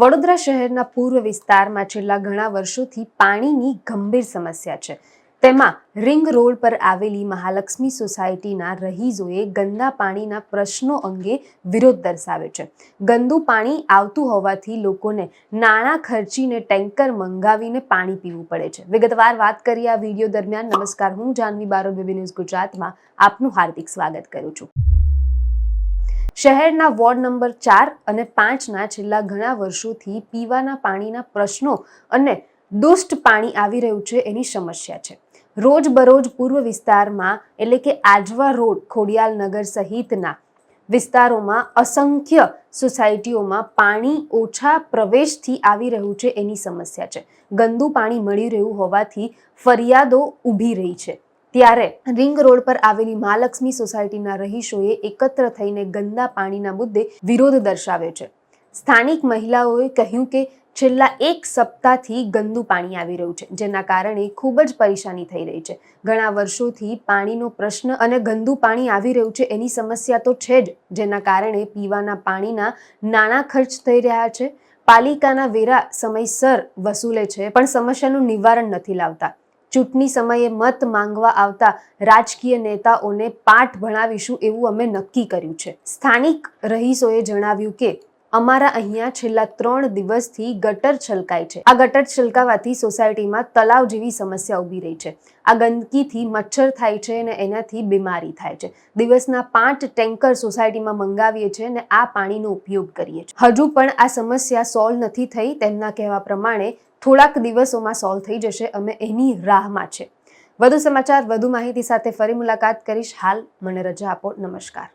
વડોદરા શહેરના પૂર્વ વિસ્તારમાં છેલ્લા ઘણા વર્ષોથી પાણીની ગંભીર સમસ્યા છે. તેમાં રિંગ રોડ પર આવેલી મહાલક્ષ્મી સોસાયટીના રહીઝોએ ગંદા પાણીના પ્રશ્નો અંગે વિરોધ દર્શાવ્યો છે. ગંદુ પાણી આવતું હોવાથી લોકોને નાણાં ખર્ચીને ટેન્કર મંગાવીને પાણી પીવું પડે છે. વિગતવાર વાત કરીએ આ વીડિયો દરમિયાન નમસ્કાર. હું જાનવી બારોટ, બેબી ન્યૂઝ ગુજરાતમાં આપનું હાર્દિક સ્વાગત કરું છું. શહેરના વોર્ડ નંબર ચાર અને પાંચના છેલ્લા ઘણા વર્ષોથી પીવાના પાણીના પ્રશ્નો અને દુષ્ટ પાણી આવી રહ્યું છે એની સમસ્યા છે. રોજબરોજ પૂર્વ વિસ્તારમાં એટલે કે આજવા રોડ, ખોડિયાલ નગર સહિતના વિસ્તારોમાં અસંખ્ય સોસાયટીઓમાં પાણી ઓછા પ્રવેશથી આવી રહ્યું છે એની સમસ્યા છે. ગંદુ પાણી મળી રહ્યું હોવાથી ફરિયાદો ઊભી રહી છે. ત્યારે રિંગ રોડ પર આવેલી મહાલક્ષ્મી સોસાયટીના રહીશોએ એકત્ર થઈને ગંદા પાણીના મુદ્દે વિરોધ દર્શાવ્યો છે. સ્થાનિક મહિલાઓએ કહ્યું કે છેલ્લા એક સપ્તાહથી ગંદુ પાણી આવી રહ્યું છે, જેના કારણે ખૂબ જ પરેશાની થઈ રહી છે. ઘણા વર્ષોથી પાણીનો પ્રશ્ન અને ગંદુ પાણી આવી રહ્યું છે એની સમસ્યા તો છે જ, જેના કારણે પીવાના પાણીના નાણાં ખર્ચ થઈ રહ્યા છે. પાલિકાના વેરા સમયસર વસૂલે છે, પણ સમસ્યાનું નિવારણ નથી લાવતા. ચૂંટણી સમયે મત માંગવા આવતા રાજકીય નેતાઓને પાઠ ભણાવીશું એવું અમે નક્કી કર્યું છે. સ્થાનિક રહીશોએ જણાવ્યું કે અમારા અહીંયા છેલ્લા ત્રણ દિવસથી ગટર છલકાય છે. આ ગટર છલકાવાથી સોસાયટીમાં તલાવ જેવી સમસ્યા ઊભી રહી છે. આ ગંદકીથી મચ્છર થાય છે અને એનાથી બીમારી થાય છે. દિવસના પાંચ ટેન્કર સોસાયટીમાં મંગાવીએ છીએ અને આ પાણીનો ઉપયોગ કરીએ છીએ. હજુ પણ આ સમસ્યા સોલ્વ નથી થઈ તેમના કહેવા પ્રમાણે થોડાક દિવસોમાં સોલ્વ થઈ જશે, અમે એની રાહમાં છે. વધુ સમાચાર, વધુ માહિતી સાથે ફરી મુલાકાત કરીશ. હાલ મને રજા આપો. નમસ્કાર.